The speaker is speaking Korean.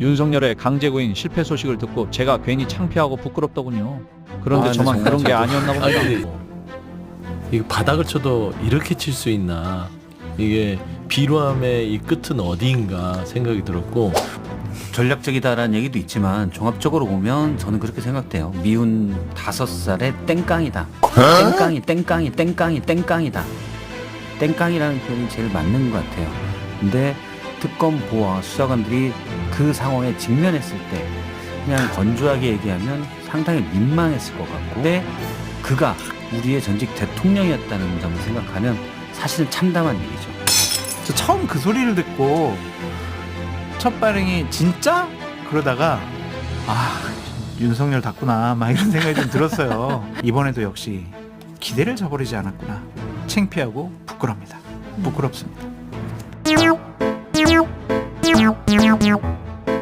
윤석열의 강제구인 실패 소식을 듣고 제가 괜히 창피하고 부끄럽더군요. 그런데 아, 근데 저만 정말 그런 게 아니었나 아니, 봅니다. 이거 바닥을 쳐도 이렇게 칠 수 있나 이게 비루함의 이 끝은 어디인가 생각이 들었고 전략적이다라는 얘기도 있지만 종합적으로 보면 저는 그렇게 생각돼요. 미운 다섯 살의 땡깡이다. 땡깡이 땡깡이 땡깡이 땡깡이다. 땡깡이라는 표현이 제일 맞는 것 같아요. 근데 특검 보와 수사관들이 그 상황에 직면했을 때 그냥 건조하게 얘기하면 상당히 민망했을 것 같고 근데 그가 우리의 전직 대통령이었다는 점을 생각하면 사실은 참담한 일이죠. 저 처음 그 소리를 듣고 첫 반응이 진짜? 그러다가 아 윤석열 닿구나 막 이런 생각이 좀 들었어요. 이번에도 역시 기대를 저버리지 않았구나. 창피하고 부끄럽니다. 부끄럽습니다.